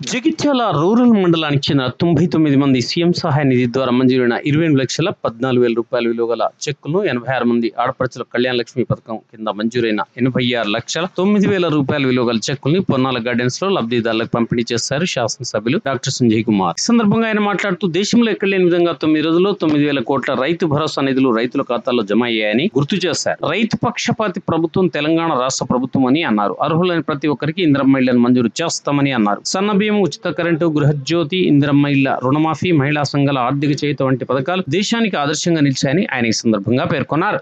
Jagtial rural మండలానికి చెందిన తొంభై తొమ్మిది మంది సీఎం సహాయ నిధి ద్వారా మంజూరైన ఇరవై ఎనిమిది లక్షల పద్నాలుగు వేల రూపాయల విలువ గల చెక్కులను ఎనభై ఆరు మంది ఆడపడుచుల కళ్యాణ లక్ష్మి పథకం కింద మంజూరైన ఎనభై ఆరు లక్షల తొమ్మిది వేల రూపాయల విలువ గల చెక్కుల్ని పొన్నాల గార్డెన్స్లో లబ్ధిదారులకు పంపిణీ చేశారు శాసనసభ్యులు డాక్టర్ సంజయ్ కుమార్. ఈ సందర్భంగా ఆయన మాట్లాడుతూ దేశంలో ఎక్కడ లేని విధంగా తొమ్మిది రోజుల్లో తొమ్మిది వేల కోట్ల రైతు భరోసా నిధులు రైతుల ఖాతాల్లో జమ అయ్యాయని గుర్తు చేశారు. రైతు పక్షపాతి ప్రభుత్వం తెలంగాణ రాష్ట్ర ప్రభుత్వం అని అన్నారు. అర్హులైన ప్రతి ఒక్కరికి ఇంద్రమ్మ ఇళ్ళను మంజూరు చేస్తామని అన్నారు. సన్న బియ్యం ఉచిత కరెంటు గృహజ్యోతి ఇంద్రమ్మ ఇళ్ళ రుణమాఫీ మహిళా సంఘాల ఆర్థిక చేయుత వంటి పథకాలు దేశానికి ఆదర్శంగా నిలిచాయని ఆయన ఈ సందర్భంగా పేర్కొన్నారు.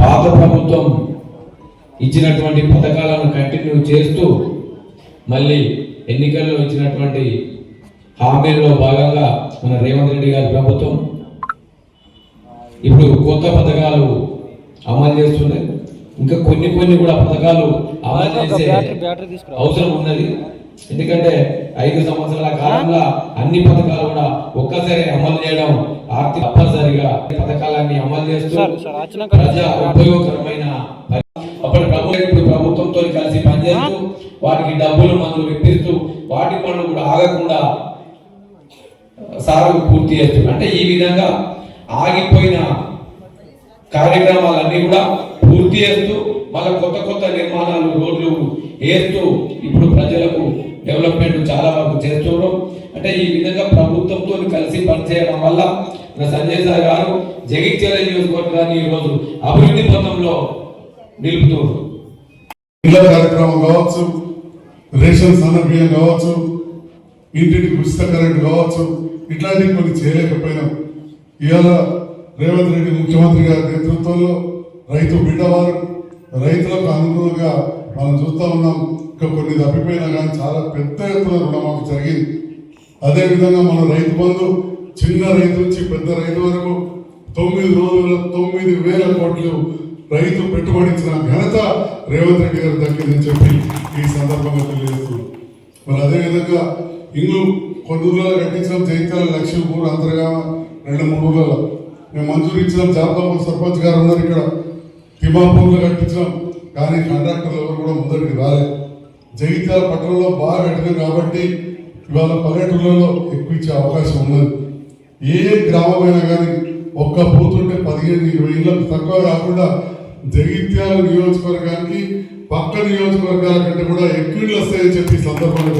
పాత ప్రభుత్వం ఇచ్చినటువంటి పథకాలను కంటిన్యూ చేస్తూ మళ్ళీ ఎన్నికల్లో ఇచ్చినటువంటి హామీల్లో భాగంగా మన రేవంత్ రెడ్డి గారి ప్రభుత్వం ఇప్పుడు కొత్త పథకాలు అమలు చేస్తున్నాయి. ఇంకా కొన్ని కొన్ని కూడా పథకాలు అమలు చేసే అవసరం ఉన్నది. ఎందుకంటే ఐదు సంవత్సరాల కాలంలో అన్ని పథకాలు కూడా ఒక్కసారి అమలు చేయడం ఆర్థిక తప్పనిసరిగా పథకాలన్నీ అమలు చేస్తూ ప్రజా ఉపయోగకరమైన అప్పటి ప్రభుత్వం ప్రభుత్వంతో కలిసి పనిచేస్తూ వాటికి డబ్బులు మందులు ఇప్పిస్తూ వాటి పనులు కూడా ఆగకుండా సాగు పూర్తి చేస్తుంది అంటే ఈ విధంగా ఆగిపోయిన కార్యక్రమాలన్నీ కూడా పూర్తి చేస్తూ మళ్ళీ కొత్త కొత్త నిర్మాణాలు రోడ్లు ఏర్తు ఇప్పుడు ప్రజలకు డెవలప్మెంట్ చాలా వరకు చేస్తున్నారు. అంటే ఈ విధంగా ప్రభుత్వంతో కలిసి పనిచేయడం వల్ల సంజయ్ సార్ గారు జగిత్యాల నియోజకవర్గాన్ని ఈరోజు అభివృద్ధి పథంలో నిలుపుతున్నారు. ఇళ్ళ కార్యక్రమం కావచ్చు రేషన్ సన్న కావచ్చు ఇంటికి ఉచిత కరెంట్ కావచ్చు ఇట్లాంటివి కొన్ని చేయలేకపోయినాం ఇవాళ రేవంత్ రెడ్డి ముఖ్యమంత్రి గారి నేతృత్వంలో రైతు బిడ్డవారు రైతులకు అనుగుణంగా మనం చూస్తా ఉన్నాం ఇంకా కొన్ని తప్పిపోయినా కానీ చాలా పెద్ద ఎత్తున రుణమాఫీ జరిగింది. అదేవిధంగా మన రైతు బంధు చిన్న రైతు నుంచి పెద్ద రైతు వరకు తొమ్మిది రోజుల తొమ్మిది వేల కోట్లు రైతు పెట్టుబడి ఇచ్చిన ఘనత రేవంత్ రెడ్డి గారు దక్కిందని చెప్పి ఈ సందర్భంగా తెలియజేస్తున్నాం. మరి అదేవిధంగా ఇల్లు కొన్ని ఊర్లలో కట్టించడం జైత్యాల లక్ష్మీపూర్ అంతర్గా రెండు మూడు ఊర్లలో. మేము మంజూరు ఇచ్చినాం జాబితాపూర్ సర్పంచ్ గారు ఉన్నారు ఇక్కడ. తిమాపూర్లో కట్టించినాం. కానీ కండక్టర్లు ఎవరు కూడా ముందరికి రాలేదు జగిత్యాల పట్టణంలో బాగా కట్టినాం కాబట్టి ఇవాళ పల్లెటూళ్ళలో ఎక్కువ ఇచ్చే అవకాశం ఉన్నది. ఏ గ్రామమైనా కానీ ఒక్క పోతుంటే పదిహేను ఇరవై ఇళ్ళకు తక్కువ కాకుండా జగిత్యాల నియోజకవర్గానికి పక్క నియోజకవర్గాల కంటే కూడా ఎక్కువ ఇళ్ళు వస్తాయని చెప్పి ఈ సందర్భంగా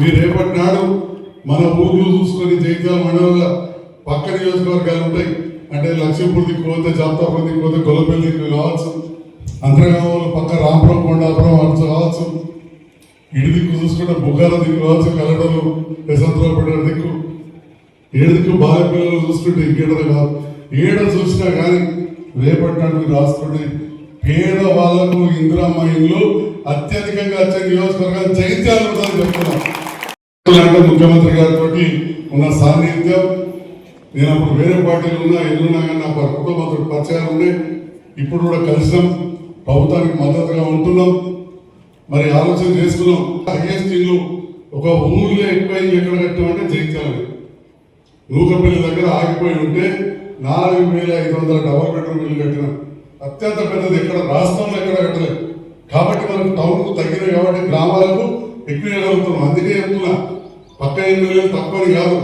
మీరు రేపటి నాడు మన ఊర్లు చూసుకొని జగిత్యాల మండలంలో పక్క నియోజకవర్గాలు ఉంటాయి. అంటే లక్ష్మీపూర్ దిక్కు పోతే జాతాపురం దిక్కు పోతే గొల్లపల్లి దిక్కు కావచ్చు. అంతర్గామంలో పక్క రాంపురం కొండాపురం అటు కావచ్చు ఇటు దిక్కు చూసుకుంటే బుగ్గాల దిక్కు కావచ్చు కలడలు యశవంతరావు దిక్కు. ఏడు దిక్కు బాల పిల్లలు చూసుకుంటే ఇంకేడలు కాదు. ఏడ చూసినా కానీ రేపటి రాసుకుంటే పేద వాళ్ళకు ఇందిరామ్మ ఇల్లు అత్యధికంగా వచ్చే నియోజకవర్గాలు జగిత్యాలు ఉంటుందని చెప్తున్నాం. అంటే ముఖ్యమంత్రి గారితో ఉన్న సాన్నిధ్యం నేను అప్పుడు వేరే పార్టీలు ఉన్నా ఎన్నున్నా కానీ నాకు కుటుంబంతో పరిచయాలు ఉండే ఇప్పుడు కూడా కలిసినాం. ప్రభుత్వానికి మద్దతుగా ఉంటున్నాం. మరి ఆలోచన చేస్తున్నాం హైయెస్ట్ ఇల్లు ఒక ఊళ్ళో ఎక్కువైంది ఎక్కడ కట్టామంటే జయించాలని నూకపల్లి దగ్గర ఆగిపోయి ఉంటే నాలుగు వేల ఐదు వందల డబల్ బెడ్రూమ్ ఇల్లు కట్టినాం. అత్యంత పెద్దది ఎక్కడ? రాష్ట్రంలో ఎక్కడ కట్టలేదు కాబట్టి మనకు టౌన్కు తగ్గినాయి కాబట్టి గ్రామాలకు ఎక్కువ ఇవ్వగలుగుతున్నాం అందుకే చెప్తున్నా పక్క ఎమ్మెల్యే తప్పని కాదు.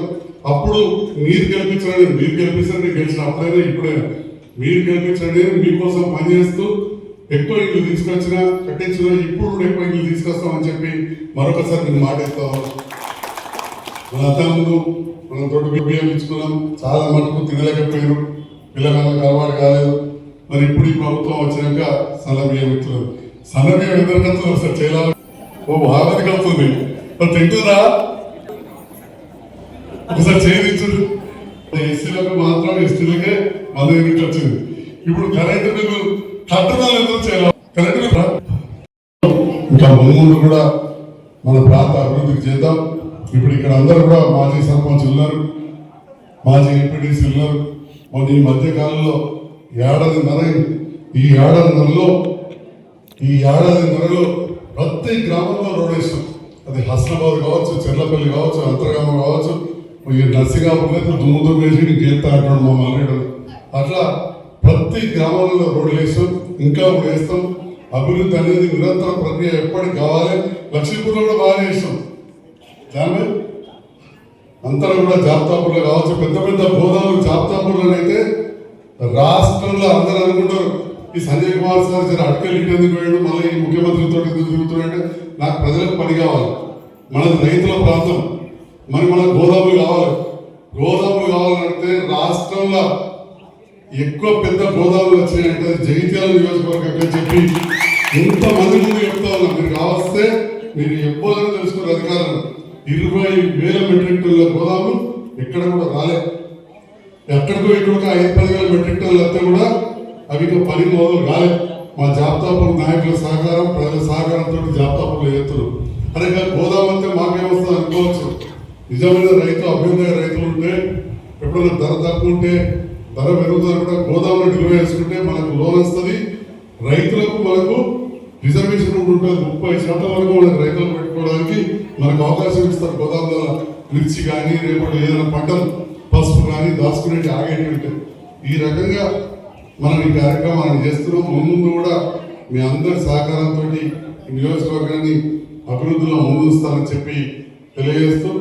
అప్పుడు మీరు గెలిపించండి మీరు గెలిపించండి గెలిచిన అప్పుడైనా ఇప్పుడైనా. మీరు గెలిపించండి మీకోసం పనిచేస్తూ ఎక్కువ ఇల్లు తీసుకొచ్చినా కట్టించినా ఇప్పుడు కూడా ఎక్కువ ఇల్లు తీసుకొస్తామని చెప్పి మరొకసారి నేను మాట మన అంతకుముందు మనం తోటి ఉపయోగించుకున్నాం చాలా మటుకు తినలేకపోయారు పిల్లగాళ్ళకి అలవాటు కాలేదు. మరి ఇప్పుడు ఈ ప్రభుత్వం వచ్చినాక సన్నబియ్యం ఇచ్చారు సన్నబియ్యం సన్న ఇద్దరు కలుతున్నారు సార్ చేయాలి? ఓ బాగా కలుతుంది. మరి తింటుందా ఒకసారి చేయించదు ఎస్సీలకు మాత్రం ఎస్టీలకే మన దగ్గరికి వచ్చింది. ఇప్పుడు కరెంటు బిల్లు కట్టడాలు ఎందుకు చేయాలి కరెంటు ఇంకా ముందు కూడా మన ప్రాంత అభివృద్ధికి చేద్దాం. ఇప్పుడు ఇక్కడ అందరూ కూడా మాజీ సర్పంచ్ ఉన్నారు మాజీ ఎంపీటీసీ ఉన్నారు. మొన్న ఈ మధ్యకాలంలో ఏడాది ఏడాదిన్నర ఈ ఈ ఏడాదిన్నరలో ఈ ఏడాదిన్నరలో ప్రతి గ్రామంలో రోడ్ వేసాం అది హస్నాబాద్ కావచ్చు చెర్లపల్లి కావచ్చు అంతర్గామం కావచ్చు. ఈ నర్సింగాపురం అయితే దుమ్ము దుమ్ము వేసి నీకు అంటాడు మా మల్లెడు అట్లా ప్రతి గ్రామంలో రోడ్లు వేస్తాం ఇంకా వేస్తాం. అభివృద్ధి అనేది నిరంతర ప్రక్రియ ఎప్పటికి కావాలి? లక్ష్మీపూర్లో కూడా బాగా చేసాం దాని అంతా కూడా జాబ్తాపూర్లో కావచ్చు పెద్ద పెద్ద గోదావరి జాబ్తాపూర్లో అయితే రాష్ట్రంలో అందరూ అనుకుంటారు ఈ సంజయ్ కుమార్ సార్ జర అటుకెళ్ళి ఎందుకు పోయాడు? మళ్ళీ ఈ ముఖ్యమంత్రితో ఎందుకు తిరుగుతున్నాడు? నాకు ప్రజలకు పని కావాలి. మనది రైతుల ప్రాంతం. మరి మనకు గోదాములు కావాలి. గోదాములు కావాలంటే రాష్ట్రంలో ఎక్కువ పెద్ద గోదాములు వచ్చినాయంటే జగిత్యాల నియోజకవర్గం చెప్పి ఎంత మంది ముందు చెప్తా ఉన్నా. మీరు కావస్తే మీరు ఎవ్వరూ తెలుసుకున్న అధికారం. ఇరవై వేల మెట్రిక్ టన్నుల గోదాములు ఎక్కడ కూడా రాలే. ఎక్కడికో ఇక్కడికో ఐదు పదివేల మెట్రిక్ టన్నులు వస్తే కూడా అవి ఇంకా పని మొదలు రాలే మా జాబితాపురం నాయకుల సహకారం ప్రజల సహకారంతో జాబితాపురం ఎత్తులు అదే కాదు గోదావరి అంటే మాకేమొస్తుంది అనుకోవచ్చు. నిజమైన రైతు అభ్యుదయ రైతులు ఉంటే ఎప్పుడైనా ధర తక్కువ ఉంటే ధర పెరుగుతుంది కూడా గోదాములో డెలివరీ చేసుకుంటే మనకు లోన్ వస్తుంది. రైతులకు మనకు రిజర్వేషన్ కూడా ఉంటుంది. ముప్పై శాతం వరకు మనకు రైతులు పెట్టుకోవడానికి మనకు అవకాశం ఇస్తారు. గోదాముల మిర్చి కానీ రేపటి ఏదైనా పంటలు పసుపు కానీ దాచుకునే ఆగేటువంటి ఈ రకంగా మనం ఈ కార్యక్రమాన్ని చేస్తున్నాం. ముందు కూడా మీ అందరి సహకారంతో నియోజకవర్గాన్ని అభివృద్ధిలో ముందుస్తానని చెప్పి తెలియజేస్తూ